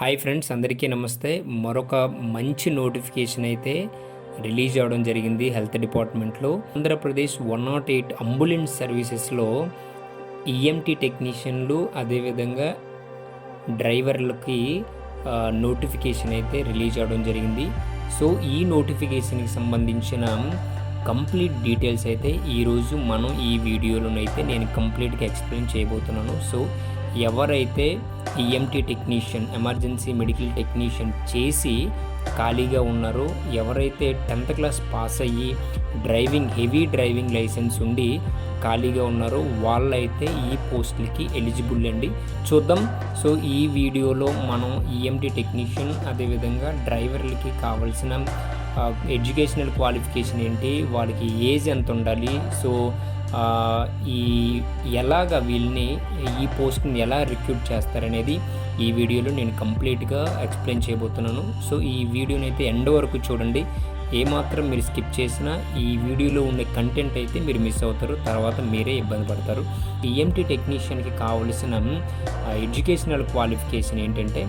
Hi friends అందరికీ నమస్తే. మరొక మంచి నోటిఫికేషన్ అయితే రిలీజ్ అవ్వడం జరిగింది హెల్త్ డిపార్ట్మెంట్లో. Andhra Pradesh one not eight ambulance సర్వీసెస్లో ఈఎంటీ టెక్నీషియన్లు అదేవిధంగా డ్రైవర్లకి నోటిఫికేషన్ అయితే రిలీజ్ అవ్వడం జరిగింది. సో ఈ నోటిఫికేషన్కి సంబంధించిన కంప్లీట్ డీటెయిల్స్ అయితే ఈరోజు మనం ఈ వీడియోలోనైతే నేను కంప్లీట్గా ఎక్స్ప్లెయిన్ చేయబోతున్నాను. సో ఎవరైతే EMT technician emergency medical technician చేసి ఖాళీగా ఉన్నారో ఎవరైతే టెన్త్ క్లాస్ పాస్ అయ్యి డ్రైవింగ్ హెవీ డ్రైవింగ్ లైసెన్స్ ఉండి ఖాళీగా ఉన్నారో వాళ్ళైతే ఈ పోస్టులకి ఎలిజిబుల్ అండి. చూద్దాం. సో ఈ వీడియోలో మనం ఈఎంటీ టెక్నీషియన్ అదేవిధంగా డ్రైవర్లకి కావాల్సిన ఎడ్యుకేషనల్ క్వాలిఫికేషన్ ఏంటి వాళ్ళకి ఏజ్ ఎంత ఉండాలి సో ఈ ఎలాగ వీళ్ళని ఈ పోస్ట్ని ఎలా రిక్రూట్ చేస్తారనేది ఈ వీడియోలో నేను కంప్లీట్గా ఎక్స్ప్లెయిన్ చేయబోతున్నాను. సో ఈ వీడియోని అయితే ఎండ్ వరకు చూడండి. ఏమాత్రం మీరు స్కిప్ చేసినా ఈ వీడియోలో ఉండే కంటెంట్ అయితే మీరు మిస్ అవుతారు తర్వాత మీరే ఇబ్బంది పడతారు. ఈఎంటీ టెక్నీషియన్కి కావలసిన ఎడ్యుకేషనల్ క్వాలిఫికేషన్ ఏంటంటే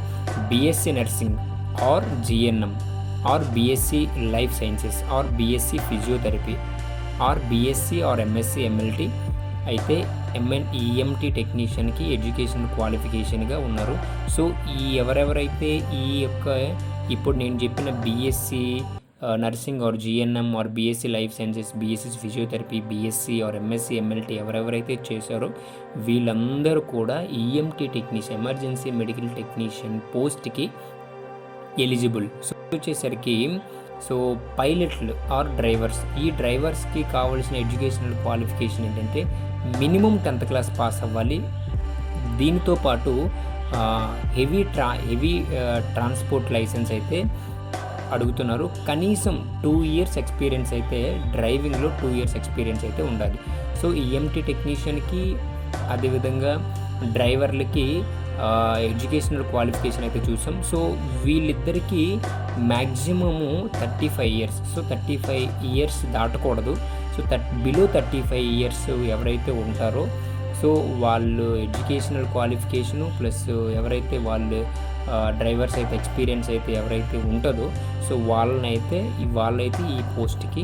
BSc nursing or GNM. Or BSc life sciences or BSc physiotherapy or BSc or MSc MLT అయితే ఎంఎన్ ఈఎంటీ టెక్నీషియన్కి ఎడ్యుకేషన్ క్వాలిఫికేషన్గా ఉన్నారు. సో ఈ ఎవరెవరైతే ఈ యొక్క ఇప్పుడు నేను చెప్పిన BSc nursing or GNM or BSc life sciences BSc physiotherapy BSc or MSc MLT ఎవరెవరైతే చేశారో వీళ్ళందరూ కూడా EMT technician emergency medical technician పోస్ట్కి ఎలిజిబుల్. సో వచ్చేసరికి సో పైలట్లు ఆర్ డ్రైవర్స్ ఈ డ్రైవర్స్కి కావాల్సిన ఎడ్యుకేషనల్ క్వాలిఫికేషన్ ఏంటంటే మినిమం టెన్త్ క్లాస్ పాస్ అవ్వాలి. దీనితో పాటు హెవీ ట్రా హెవీ ట్రాన్స్పోర్ట్ లైసెన్స్ అయితే అడుగుతున్నారు. కనీసం టూ ఇయర్స్ ఎక్స్పీరియన్స్ అయితే డ్రైవింగ్లో టూ ఇయర్స్ ఎక్స్పీరియన్స్ అయితే ఉండాలి. సో ఈఎంటీ టెక్నీషియన్కి అదేవిధంగా డ్రైవర్లకి ఎడ్యుకేషనల్ క్వాలిఫికేషన్ అయితే చూసాం. సో వీళ్ళిద్దరికీ maximum thirty five years. So thirty five years దాటకూడదు. So థర్ బిలో థర్టీ ఫైవ్ ఇయర్స్ ఎవరైతే ఉంటారో సో వాళ్ళు ఎడ్యుకేషనల్ క్వాలిఫికేషను ప్లస్ ఎవరైతే వాళ్ళు డ్రైవర్స్ అయితే ఎక్స్పీరియన్స్ అయితే ఎవరైతే ఉంటుందో సో వాళ్ళనైతే వాళ్ళైతే ఈ పోస్ట్కి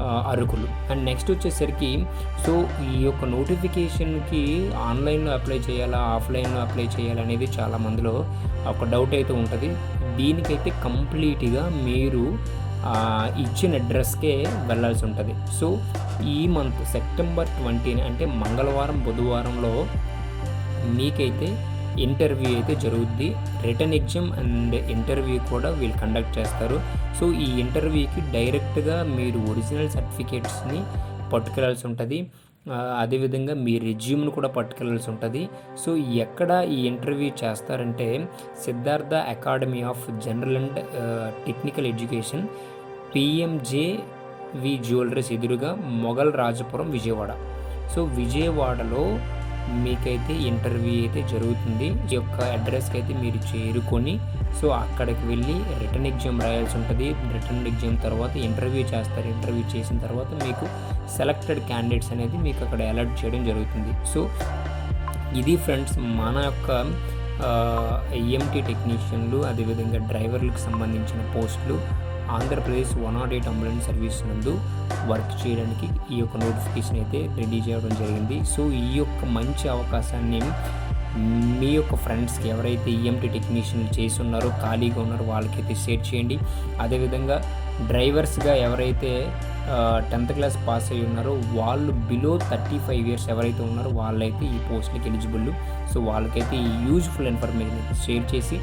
అర్హులు. అండ్ నెక్స్ట్ వచ్చేసరికి సో ఈ యొక్క నోటిఫికేషన్కి ఆన్లైన్లో అప్లై చేయాలా ఆఫ్లైన్లో అప్లై చేయాలా అనేది చాలా మందిలో ఒక డౌట్ అయితే ఉంటుంది. దీనికైతే కంప్లీట్గా మీరు ఇచ్చిన అడ్రస్కే వెళ్ళాల్సి ఉంటుంది. సో ఈ మంత్ సెప్టెంబర్ ట్వంటీ అంటే మంగళవారం బుధవారంలో మీకైతే ఇంటర్వ్యూ అయితే జరుగుద్ది. రిటర్న్ ఎగ్జామ్ అండ్ ఇంటర్వ్యూ కూడా వీళ్ళు కండక్ట్ చేస్తారు. సో ఈ ఇంటర్వ్యూకి డైరెక్ట్గా మీరు ఒరిజినల్ సర్టిఫికేట్స్ని పట్టుకెళ్ళాల్సి ఉంటుంది. అదేవిధంగా మీ రెజ్యూమ్ను కూడా పట్టుకెళ్ళాల్సి ఉంటుంది. సో ఎక్కడ ఈ ఇంటర్వ్యూ చేస్తారంటే Siddhartha academy of general and technical education PMJ we jewelleries ఎదురుగా మొఘల్ రాజపురం విజయవాడ. సో విజయవాడలో మీకైతే ఇంటర్వ్యూ అయితే జరుగుతుంది. ఈ యొక్క అడ్రస్కి అయితే మీరు చేరుకొని సో అక్కడికి వెళ్ళి రిటర్న్ ఎగ్జామ్ రాయాల్సి ఉంటుంది. రిటర్న్ ఎగ్జామ్ తర్వాత ఇంటర్వ్యూ చేస్తారు. ఇంటర్వ్యూ చేసిన తర్వాత మీకు సెలెక్టెడ్ క్యాండిడేట్స్ అనేది మీకు అక్కడ అలర్ట్ చేయడం జరుగుతుంది. సో ఇది ఫ్రెండ్స్ మన యొక్క ఈఎంటీ టెక్నీషియన్లు అదేవిధంగా డ్రైవర్లకు సంబంధించిన పోస్టులు Andhra Pradesh one not eight ambulance service నందు వర్క్ చేయడానికి ఈ యొక్క నోటిఫికేషన్ అయితే రెడీ చేయడం జరిగింది. సో ఈ యొక్క మంచి అవకాశాన్ని మీ యొక్క ఫ్రెండ్స్కి ఎవరైతే ఈఎంటీ టెక్నీషియన్లు చేసి ఉన్నారో ఖాళీగా ఉన్నారో వాళ్ళకైతే షేర్ చేయండి. అదేవిధంగా డ్రైవర్స్గా ఎవరైతే టెన్త్ క్లాస్ పాస్ అయ్యి ఉన్నారో వాళ్ళు బిలో థర్టీ ఫైవ్ ఇయర్స్ ఎవరైతే ఉన్నారో వాళ్ళైతే ఈ పోస్ట్కి ఎలిజిబుల్ సో వాళ్ళకైతే ఈ యూజ్ఫుల్ ఇన్ఫర్మేషన్ అయితే షేర్ చేసి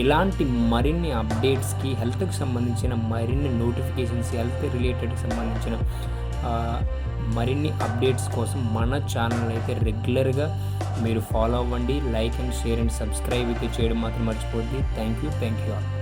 ఇలాంటి మరిన్ని అప్డేట్స్కి హెల్త్కి సంబంధించిన మరిన్ని నోటిఫికేషన్స్ హెల్త్ రిలేటెడ్కి సంబంధించిన మరిన్ని అప్డేట్స్ కోసం మన ఛానల్ అయితే రెగ్యులర్గా మీరు ఫాలో అవ్వండి. Like and share and subscribe అయితే చేయడం మాత్రం మర్చిపోద్ది thank you thank you all.